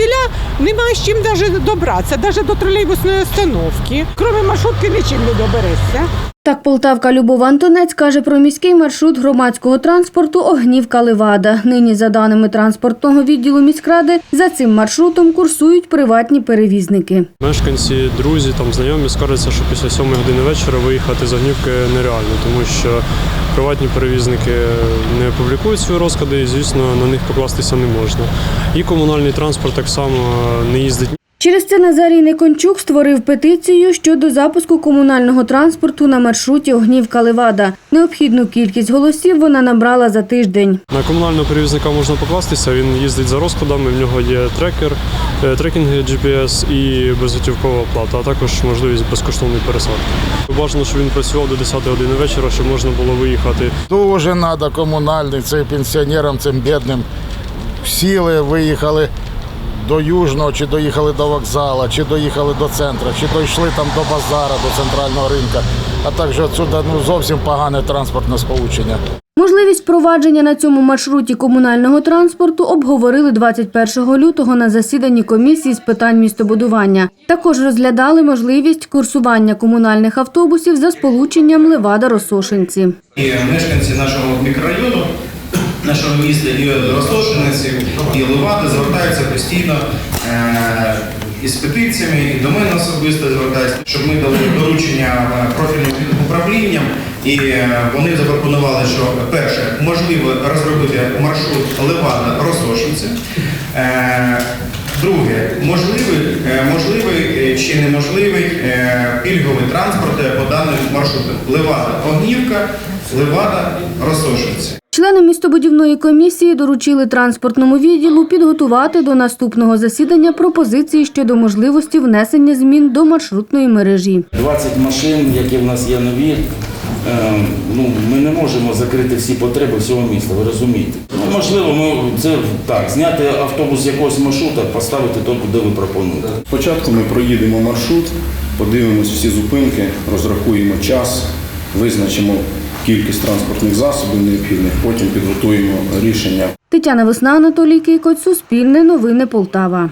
звідсіля немає з чим навіть добратися, навіть до тролейбусної остановки. Крім маршрутки нічим не доберешся. Так полтавка Любов Антонець каже про міський маршрут громадського транспорту Огнівка Левада. Нині, за даними транспортного відділу міськради, за цим маршрутом курсують приватні перевізники. Мешканці, друзі, там знайомі скаржаться, що після 7 години вечора виїхати з Огнівки нереально, тому що приватні перевізники не публікують свої розклади і, звісно, на них покластися не можна. І комунальний транспорт так само не їздить Через це Назарій Некончук створив петицію щодо запуску комунального транспорту на маршруті Огнівка Левада. Необхідну кількість голосів вона набрала за тиждень. На комунального перевізника можна покластися, він їздить за розкладами, в нього є трекер, е, трекінги GPS і безготівкова оплата, а також можливість безкоштовної пересадки. Бажано, щоб він працював до 10 години вечора, щоб можна було виїхати Дуже треба комунальний цим пенсіонерам, цим бідним. Сіли, виїхали до Южного, чи доїхали до вокзалу, чи доїхали до центру, чи дійшли там до базара, до центрального ринку. А також отсюди ну, зовсім погане транспортне сполучення. Можливість провадження на цьому маршруті комунального транспорту обговорили 21 лютого на засіданні комісії з питань містобудування. Також розглядали можливість курсування комунальних автобусів за сполученням Левада-Росошинці. І мешканці нашого мікрорайону, нашого міста і Ростошинці, і Левади звертаються постійно е, із петиціями, і до мене особисто звертаються, щоб ми дали доручення е, профільним управлінням. І е, вони запропонували, що перше, можливо розробити маршрут Левада-Ростошинці. Е, Друге, можливий, можливий чи неможливий пільговий транспорт по даним маршрутам. Левада-Огнівка, Левада-Росошинці. Члени містобудівної комісії доручили транспортному відділу підготувати до наступного засідання пропозиції щодо можливості внесення змін до маршрутної мережі. 20 машин, які в нас є нові. е, Ну, ми не можемо закрити всі потреби всього міста, ви розумієте. Ну, можливо, ми це так, зняти автобус з якогось маршрута, поставити той, куди ви пропонуєте. Спочатку ми проїдемо маршрут, подивимось всі зупинки, розрахуємо час, визначимо кількість транспортних засобів необхідних, потім підготуємо рішення Тетяна Весна, Анатолій Кикоць, Суспільне новини Полтава.